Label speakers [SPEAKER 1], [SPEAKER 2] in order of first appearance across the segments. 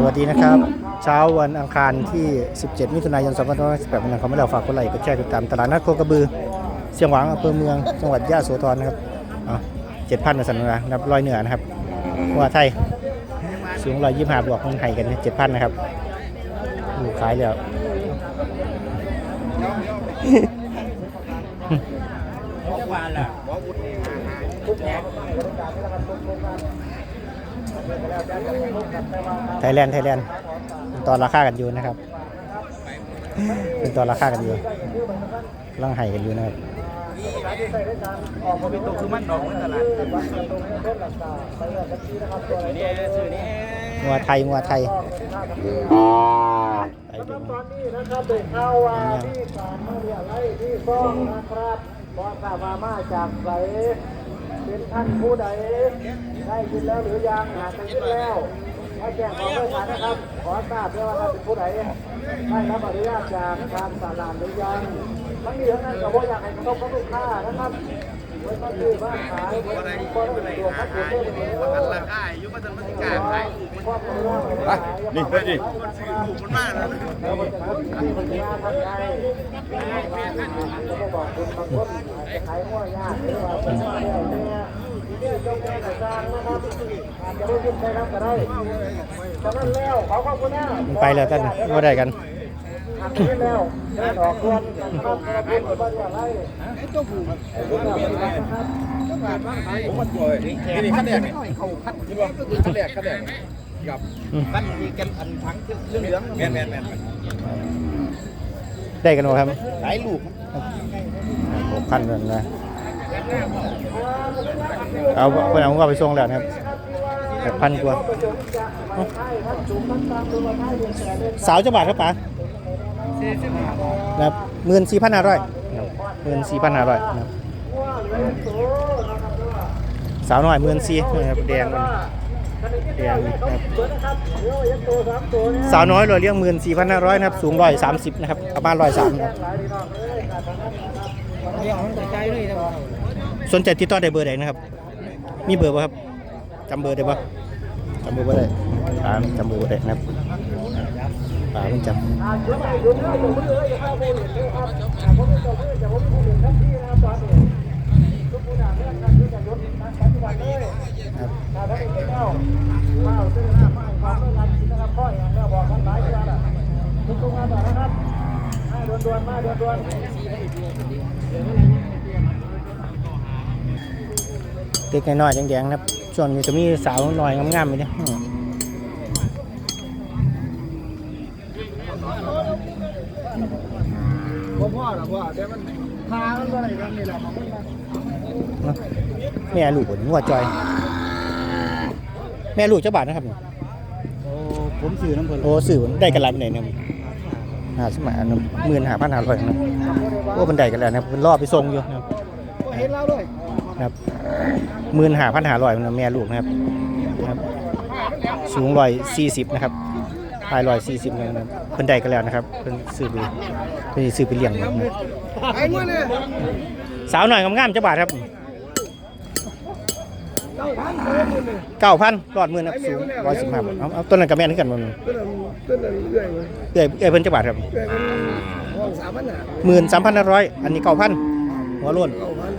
[SPEAKER 1] สวัสดีนะครับ เช้าวันอังคารที่ 17 มิถุนายน 2518วันอังคาไม่เราฝากกดไลกดแชร์ติดตามตลาดนัดโคกระบือเชียงหวางอำเภอเมืองจังหวัดยะโสธรนะครับเจ็ดพันมาสันนานับร้อยเหนือนะครับหัวไทยสูงร้อยยี่สิบห้าบวกมันไห้กันเจ็ดพันนะครับลูขายแล้ว ไทยแลนด์ไทยแลนด์เป็นตอนราคากันอยู่นะครับ เป็นตอนราคากันอยู่ร่างไห้กันอยู่นะครับ
[SPEAKER 2] ออกมาเป็นตัวคือมันดอกมันตลาดนี่ซื้อนี่
[SPEAKER 1] งัวไทยงัวไทยไปดู
[SPEAKER 3] ตอนนี้นะครับเด็กข้าว่าที่สามมาเรียไล่ที่ซ่องนะครับบอสามามาจากใส เป็นท่านผู้ใดได้ยินแล้วหรือยังหากได้ยินแล้วให้แจ้งขอประชานนะครับ ขอทราบด้วยว่าท่านเป็นผู้ใดได้รับอนุญาตจากทางตลานหรือยังทั้งนี้ทั้งนั้นก็บ่อยากให้กระทบกับลูกค้านะครับ ไว้มาซื้อข่าวพัดตัวเพื่อนเลย
[SPEAKER 2] มันราคาอยู่มันจะมันกล้าขาย
[SPEAKER 3] ความรู้ว่า
[SPEAKER 2] ได้กัน
[SPEAKER 3] แล้วมันจะที่มันยากทำไงจะบอกคุณบางคนขายหัวยากหรือว่าเป็นอะไรเนี่ยเนี่ยจงใจกระจางนอะไม่ขึ้นไปรับก็ได้ฉะนั้นขาขอบคุณนะ
[SPEAKER 1] มันไปแล้วกันว่าได้กัน
[SPEAKER 3] อาจจะขึ้นเดินออกควรครับกระพุ้นบ้านอะไรต้องผูกครับ
[SPEAKER 2] ผมมันป่วยนี่นี่ขั้นแรกนี่เขาขั้นที่ว่าขั้นแรกขั้นแรกกับขั้นมีกันอันทั้งเรื่องเหลืองแมนแมนแมน
[SPEAKER 1] ได้กันหมดครับ
[SPEAKER 2] หลายลูก
[SPEAKER 1] หกพันกันนะเอาเพื่อนเอาว่าไปส่งแล้วครับแปดพันกว่าสาวจะบาทครับป๋า นะครับหมื่นสี่พันห้าร้อยหมื่นสี่พันห้าร้อยนะครับสาวน้อยหมื่นสี่นะครับแดงมันแดงนะครับสาวน้อยเลยเลี้ยงหมื่นสี่พันห้าร้อยนะครับสูงร้อยสามสิบนะครับประมาณร้อยสามนะครับสนใจติดต่อได้เบอร์ไหนนะครับ มีเบอร์ป่ะครับจำเบอร์ได้ป่ะจำเบอร์บ่ได้ปามจำเบอร์บ่ได้นะครับ ปามันจำครับ
[SPEAKER 3] ด้เป็นเจ้าข้าวซื้อหน้าข้าวความต้องการกินนะครับข้ออย่างนี้บอกกันหลายเดือนละทุกทุกงานแบบนะครับมาด่วนๆมาด่วนๆ
[SPEAKER 1] เด็กน้อยแดงๆนะครับ ส่วนนี้จะมีสาวน้อยงามๆอยู่เนี่ยอืม
[SPEAKER 3] พ่อพ่อหรอพ่อแต่มันพามันอะไรกันนี่แหละมันมัน
[SPEAKER 1] เนาะแม่ลูกผมหัวจอย แม่ลูกเจ้าบาทนะครับ
[SPEAKER 2] โอ้ผมซื้อน้ำผึ้ง
[SPEAKER 1] โอ้สื่อได้กันหลายเป็นไหนเนี่ยหาสมัยหมื่นหาพันหาร้อยนะโอ้บันไดกันแล้วนะครับเป็นรอบไปส่งอยู่นะครับ
[SPEAKER 3] เห็นเราด้วย
[SPEAKER 1] นะครับหมื่นหาพันหาร้อยนะแม่ลูกนะครับนะครับสูงร้อยสี่สิบนะครับ ปลายร้อยสี่สิบนะครับเพิ่นได้กันแล้วนะครับเพิ่นซื้อไปเพิ่นสิซื้อไปเลี้ยงนะครับ
[SPEAKER 3] ไอ้เมื่อเนี่ย
[SPEAKER 1] สาวหน่อยงามๆเจ้าบาทครับ
[SPEAKER 3] เก้าพันเมื่อเนี่ย
[SPEAKER 1] เก้าพันรอดหมื่นครับสูงร้อยสิบห้าบาทเอาเอาต้นนั้นกับแม่นกันมัน
[SPEAKER 3] ต้นนั้นต้นนั้นเรื่อยเลย
[SPEAKER 1] เอ้ยเอ้ยเพิ่นเจ้าบาทครับ
[SPEAKER 3] เรื่อยมันห้องสามพันหา
[SPEAKER 1] หมื่นสามพันห้าร้อยอันนี้เก้าพันหัวโล้น
[SPEAKER 3] เก้าพัน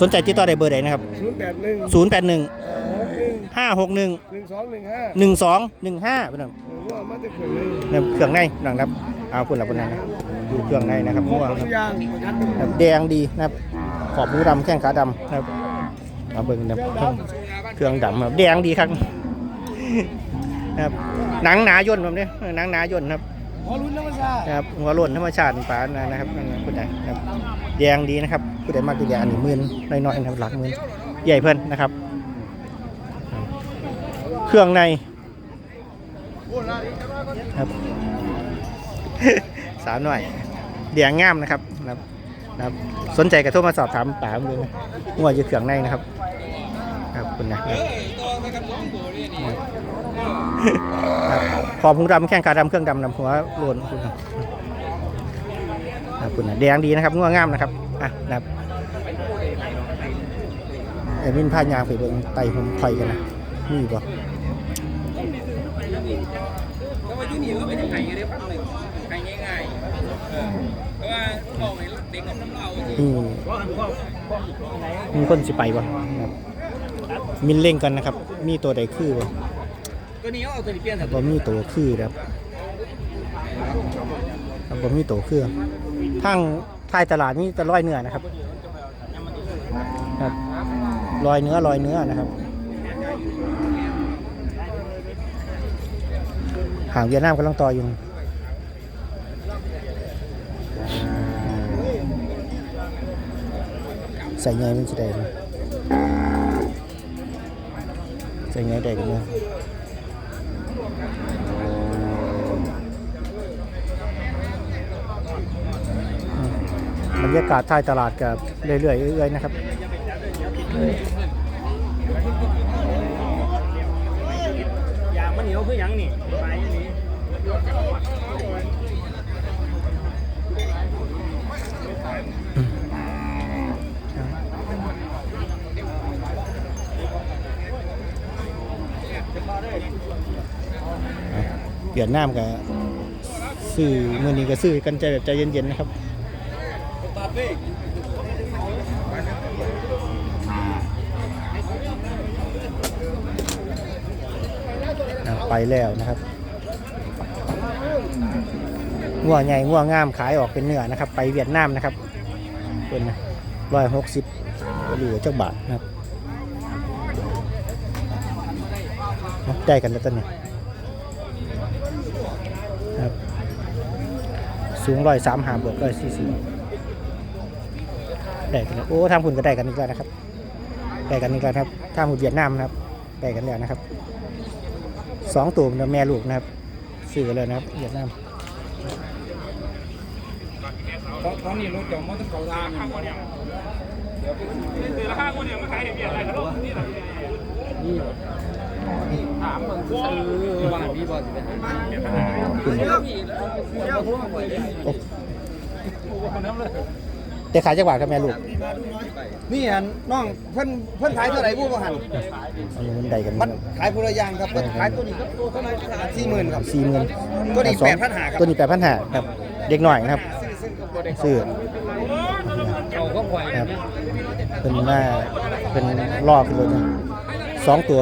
[SPEAKER 1] สนใจติดต่อได้เบอร์ใดนะครับ
[SPEAKER 3] ศูนย์แปดหนึ่ง
[SPEAKER 1] ศูนย์แปด หนึ่ง
[SPEAKER 3] หนึ่ง
[SPEAKER 1] ห้าหกหนึ่ง
[SPEAKER 3] หนึ่งสองหนึ่งห้า
[SPEAKER 1] หนึ่งสองหนึ่งห้าเป็นไง
[SPEAKER 3] ว่ามาจะเกิดเลย
[SPEAKER 1] เนี่ยเครื่องในหนังครับเอาคุณละคนนั้นนะครับดูเครื่องในนะครับ
[SPEAKER 3] พว
[SPEAKER 1] ม่
[SPEAKER 3] ก
[SPEAKER 1] วง
[SPEAKER 3] ทุกอย่างยัด
[SPEAKER 1] นะครับแดงดีนะครับขอบหูดำแข้งขาดำนะครับมาเบิ่งนะครับเครื่องดำครับแดงดีครับนะครับหนังหนาย่นแบบนี้หนังหนาย่นครับ
[SPEAKER 3] พอรุ่นธรรมชาติ
[SPEAKER 1] นะครับหัวโล้นธรรมชาติป่านะครับนั่นนะคุณใดนะครับแดงดีนะครับคุณใดมากตัวอย่างอันนี้หมื่นน้อยๆนะครับหลักหมื่นใหญ่เพิ่นนะครับ เครื่องในครับสาวหน่อยเดียงงามนะครับครับครับสนใจกระโทรมาสอบถามป๋ามเลยนะงัวอยู่เครื่องในนะครับ ครับคุณนะครับครับขอบหูดำแข้งขาดำเครื่องดำดำหัวโลนคุณครับครับคุณนะแดงดีนะครับงัวงามนะครับอะนะครับเอ็มินพายางไปเบิ่งไต่ผมไฟกันนะนี่บ่
[SPEAKER 2] ว่าที่นี่เราไม่ได้ไห้ได้พักหนึ่งไห้ง่ายๆเออเพราะว่าบ อกให้เด็กกับน้ำเราสิ
[SPEAKER 1] นี่มีคนสิไปบ่ครับมินเล่งกันนะครับ มีตัวใดคือบ่
[SPEAKER 2] ตัวนี้เอาตัวนี้เปลี่ยน
[SPEAKER 1] บ่มีตัวคือครับครับบ่มีตัวคือทางท้ายตลาดมีแต่ร้อยเนื้อนะครับครับร้อยเนื้อร้อยเนื้อนะครับห่างเวียดนามกำลังต่ออยู่ ใส่ไงมันสิได้ใส่ไงได้กันนาะบรรยากาศท้ายตลาดกับเรื่อยๆเรื่อยๆนะครับ
[SPEAKER 2] อย่างมันเหนียวคืออย่างนี่ไปนี่
[SPEAKER 1] เวียดนามกับซื้อมือนี้ก็ซื้อกันใจแบบใจเย็นๆนะครับไปแล้วนะครับงัวใหญ่งัวงามขายออกเป็นเนื้อนะครับ ไปเวียดนามนะครับเป็นร้อยหกสิบหรือเจ้าบาทนะครับเอาได้กันแล้วตอนนี้ครับ สูงร้อยสามหาบวกร้อยสี่สิบได้กันแล้วโอ้ทางคุณก็ได้กันอีกแล้วนะครับได้กันอีกแล้วครับทางคุณเวียดนามนะครับได้กันแล้วนะครับสองตัวมันแม่ลูกนะครับซื้อเลยนะครับเวียดนาม
[SPEAKER 2] ตอนนี้รถจอดมอเตอร์ไซค์ทางเนี่ยเดี๋ยวไปซื้อราคาคนเนี่ยมาขายเบียร์อะไรกันลูกนี่แหละ ถามมันซื้อว่าพี่บอลจะไปหา
[SPEAKER 1] โอ้แต่ขายจังหวัดครับแม่ลูก
[SPEAKER 2] นี่อันน้องเพิ่นเพิ่นขายเท่าไหร่ผู้ประหัน
[SPEAKER 1] อันนี้มันได้กัน
[SPEAKER 2] มันขายผู้ละอย่างครับเพิ่นขายตัวนี้ก็ตัวเท่าไหร่สี่หมื่นครับ
[SPEAKER 1] สี่หมื่น
[SPEAKER 2] ตัวนี้8,500ครับ
[SPEAKER 1] ตัวนี้แปดพันห้าครับ เด็กหน่อยนะครับซื้อ
[SPEAKER 2] เขาก็ควาย
[SPEAKER 1] ครับเป็นหน้าเป็นรอบเลยนะสองตัว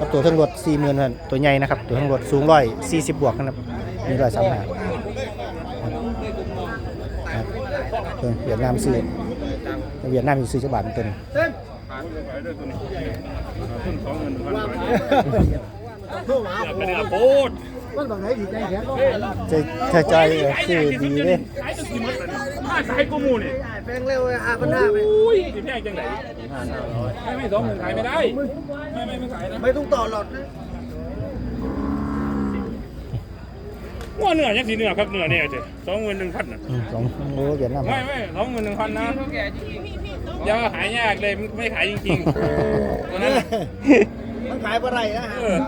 [SPEAKER 1] กับตัวทั้งรถสี่หมื่นตัวใหญ่นะครับ ตัวทั้งรถสูงร้อยสี่สิบบวกนะครับมีร้อยสามห้าครับเออเวียดนามซื้อเวียดนามมีซื้อจังหวัดเป็น
[SPEAKER 4] เป็นอาโพด
[SPEAKER 1] ใจใจใจเออซื้อดีเลย
[SPEAKER 4] ขายจนสิหมดถ้าขายกูมูนี่
[SPEAKER 3] แพงเร็วเลยห้าพันห้าไป
[SPEAKER 4] อุ้ยสิแพงจังไหนไม่ไม่สองหมื่นขายไม่ได้ ไม่ไม่ไม่ขายนะ
[SPEAKER 3] ไม่ต้องต่อหลอดนะ
[SPEAKER 4] ว่าเนื้อยังสีเนื้อครับเนื้อเนี่ยเจ๊สองหมื่นหนึ่งพันนะ
[SPEAKER 1] อืมสองโอ้เวียดนาม
[SPEAKER 4] ไม่ไม่สองหมื่นหนึ่งพันนะอย่าหายยากเลยไม่ขายจริงๆวันนั้น
[SPEAKER 3] มันขายเมื่อไรนะ
[SPEAKER 4] เออ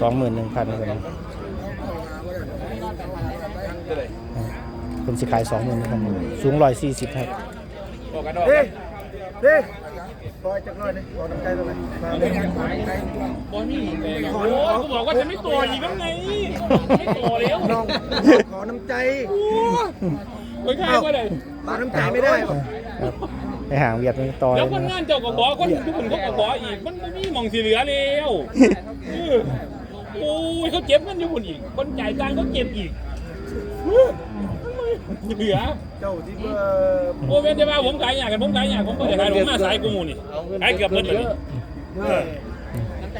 [SPEAKER 1] สองหมื่นหนึ่งพันคนนะเป็นสิขายสองหมื่นพันสูงร้อยสี่สิบครับ
[SPEAKER 4] บอกกันดอก
[SPEAKER 3] เฮ้ยเฮ้ยปล่อยจักหน่อยนึงขอน้ำใจตรงไหนมาเลย
[SPEAKER 4] บอนี่โอ้กูบอกว่าจะไม่ตัวอีกแล้วไงไม่ตัวแล้ว
[SPEAKER 3] น้องขอน้ำใจ
[SPEAKER 4] โอ้ไม่ขายก็ได้
[SPEAKER 3] ขอน้ำใจไม่ได้หรอก
[SPEAKER 1] ครับไปห่างเวียดมันต่อย
[SPEAKER 4] แล้วคน
[SPEAKER 1] นะ
[SPEAKER 4] งานเจ้าก็ขอคนทุกคนเขาก็ขออีก มันไม่มีหมองสีเหลือแล้วเออโอ้ยเขาเก็บเงินอยู่คนอีก คนจ่ายตังค์เขาเก็บอีก เออเหลือ
[SPEAKER 3] เจ้าที่เมื่อ
[SPEAKER 4] โอ้เว้นจะมาผมขายอย่างกันผมขายอย่างผมก็จะขายผมมาสายกูมูนี่ขายเกือบหมดเลย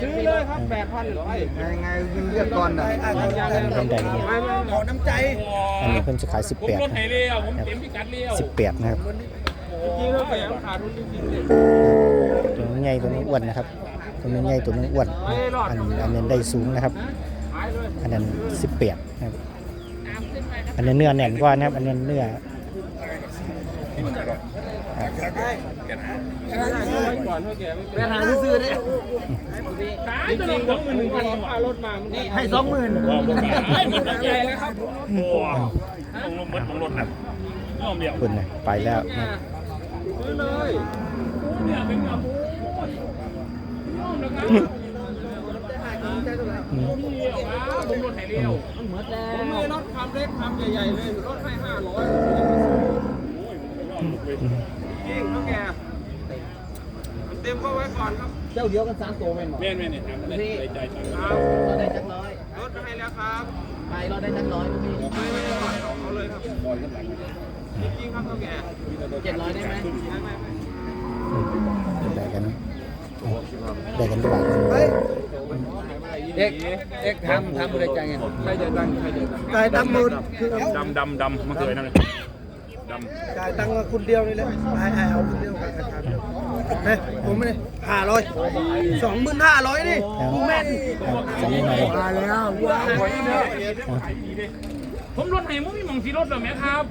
[SPEAKER 2] ซื้อเลยครับแปดพันหรอ
[SPEAKER 3] ไงไงเงินเรียกก่อนนะ
[SPEAKER 1] อันนี้เป็นแดงนี่
[SPEAKER 3] ขอน้ำใจ
[SPEAKER 1] อันนี้เพิ่นจะขายสิบ
[SPEAKER 4] ผม
[SPEAKER 1] แปด
[SPEAKER 4] ลดให้เลี้ยวผมเต็มพิกัดเลี้ยว
[SPEAKER 1] สิบแปดนะครับ
[SPEAKER 4] จริงแล้วก็ยังขาดทุนจริงๆเลย
[SPEAKER 1] ตัวนี้ใหญ่ตัวนี้อ้วนนะครับ ตัวนี้ใหญ่ตัวนี้อ้วนอันอันนี้ได้สูงนะครับ อันนั้นสิบแปดนะครับ อันนี้เนื้อแน่นกว่านะครับ อันนี้เนื้อ
[SPEAKER 3] แม่หาซื้อเนี่ย
[SPEAKER 4] ขายจนสองหมื่นหนึ่งพันว่ะรถมามัน
[SPEAKER 3] ให้สองหมื่น
[SPEAKER 4] บอกผมขายหมดใหญ่เลยครับโอ้ลงลงหมดลงรถนะยอมเดียว
[SPEAKER 1] คุณนะไปแล้วนะครับ
[SPEAKER 4] ซื้อเลยเนี่ยเป็นเงาบูยอมนะครับ
[SPEAKER 1] อืม
[SPEAKER 4] เดียวอะผม รถไถเร็วมันหมดแล้ว
[SPEAKER 2] ผมมีรถคำเล็กคำใหญ่ๆเลยรถให้ห้าร้อยจริงเท่าแกเต็มก็ไว้ก่อนครับ
[SPEAKER 3] เจ้าเดียวกันสามตัวแม่นบ่
[SPEAKER 4] แม่นแม่นเนี่ยครับได้ใจตังค
[SPEAKER 2] รับ
[SPEAKER 3] เราได้จักร้อย
[SPEAKER 2] รถให้แล้วครับ
[SPEAKER 3] ไปเราได้จักร้อยพี่
[SPEAKER 2] ไม่ไม่ได้ก่อนเอาเลยครับจริงครับเท่าแก
[SPEAKER 3] เจ็ดร้อยได้ไหม
[SPEAKER 2] ไม่ไม่ได้
[SPEAKER 1] กันได้กันด้วย
[SPEAKER 3] เด็กเด็กทำทำบริจาคเงิน
[SPEAKER 2] ใครจะดังใครจะดัง
[SPEAKER 3] จ่ายตังค์หมด
[SPEAKER 4] ดำดำดำมันเคยนั่นเลยดำ
[SPEAKER 3] จ่ายตังค์มาคนเดียวนี่แหละให้ให้เอาคนเดียวกันครับเฮ้ยผมไม่ได้ห้าร้อยสองหมื่นห้าร้อยนี่
[SPEAKER 1] ครับครับสำนีหน่อย
[SPEAKER 3] มาแล้วว้าว
[SPEAKER 4] ผมรถไถมุ้งมีหมองสีรถเหรอแม่ครับ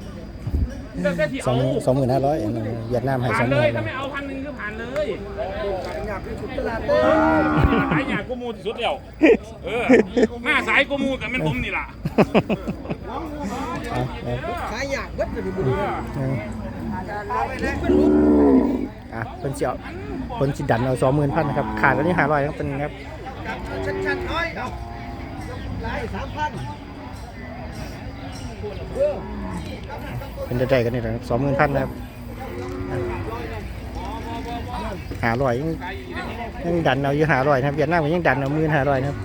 [SPEAKER 4] แต่แต่ที่
[SPEAKER 1] สอ
[SPEAKER 4] เอา
[SPEAKER 1] งสองหมื่นห้าร้อยเวียดนามให้ส
[SPEAKER 4] ผ่า
[SPEAKER 1] อนงห
[SPEAKER 4] เล
[SPEAKER 1] มื่
[SPEAKER 4] ย
[SPEAKER 1] น
[SPEAKER 4] ถ้าไม่เอาพันหนึ่งก็ผ่านเลย
[SPEAKER 3] อยากไปชุดตลาดเต้
[SPEAKER 4] ขายอยากกูมูที่สุดเดียวเออหน้าสายกูมูกับเป็นผมนี่ล่ะ
[SPEAKER 1] เอาเอา
[SPEAKER 3] ขายอยากเบิดเลยบุรี
[SPEAKER 1] อืมอะเป็นเสียวคนสิดันเอาสองหมื่นพันนะครับ ขาดแล้วนี่ห้าร้อยครับเป็นครับ
[SPEAKER 3] ชัดชัดๆน้อยเอาไล่สามพัน
[SPEAKER 1] เป็นใจกันนี่แหละสองหมื่นพันนะครับหาร้อยยังดันเอาอยู่หาร้อยนะครับเวียดนามยังดันเอามื่นหาร้อยนะครับ